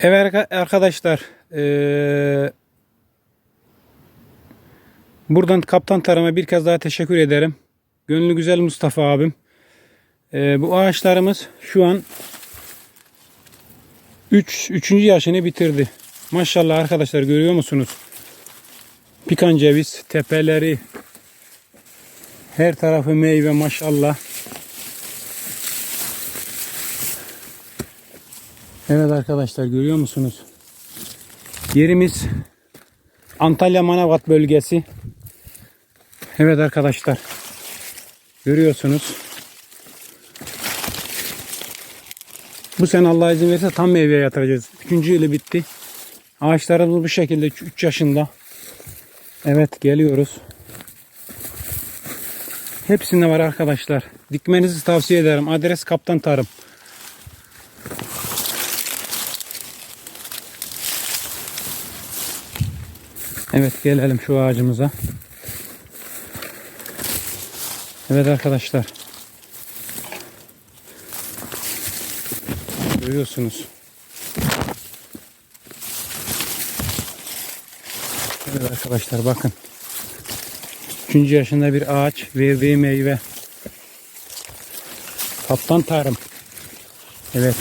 Evet arka- arkadaşlar. eee, buradan Kaptan Tarım'a bir kez daha teşekkür ederim. Gönlü güzel Mustafa abim. Eee, bu ağaçlarımız şu an 3 3. yaşını bitirdi. Maşallah arkadaşlar görüyor musunuz? Pikan ceviz, tepeleri, her tarafı meyve maşallah. Evet arkadaşlar görüyor musunuz? Yerimiz Antalya Manavgat bölgesi. Evet arkadaşlar. Görüyorsunuz. Bu sene Allah izin verirse tam meyveye yatıracağız. Üçüncü yılı bitti. Ağaçlarımız bu şekilde 3 yaşında. Evet geliyoruz. Hepsinde var arkadaşlar. Dikmenizi tavsiye ederim. Adres Kaptan Tarım. Evet gelelim şu ağacımıza. Evet arkadaşlar. Görüyorsunuz. Evet arkadaşlar bakın. 3. yaşında bir ağaç verdiği meyve. Kaptan tarım. Evet.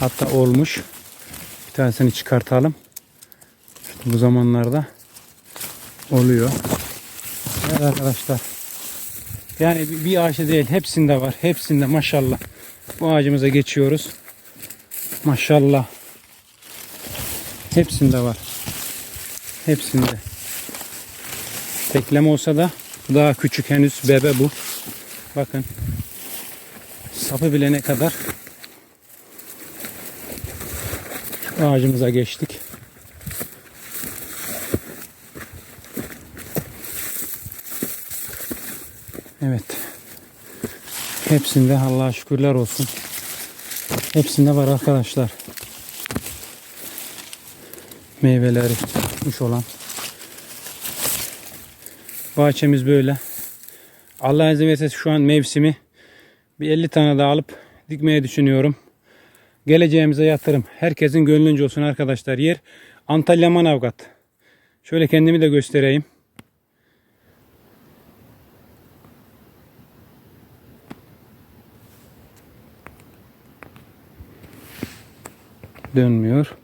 Hatta olmuş. Bir tanesini çıkartalım. Bu zamanlarda oluyor. Evet arkadaşlar. Yani bir- ağaçta değil hepsinde var. Hepsinde maşallah. Bu ağacımıza geçiyoruz. Maşallah. Hepsinde var. Hepsinde. Tekleme olsa da daha küçük henüz bebe bu. Bakın. Sapı bile ne kadar. Ağacımıza geçtik. Evet. Hepsinde Allah'a şükürler olsun. Hepsinde var arkadaşlar. Meyveleri tutmuş olan. Bahçemiz böyle. Allah izin verirse şu an mevsimi bir 50 tane daha alıp dikmeye düşünüyorum. Geleceğimize yatırım. Herkesin gönlünce olsun arkadaşlar. Yer Antalya Manavgat. Şöyle kendimi de göstereyim. Dönmüyor.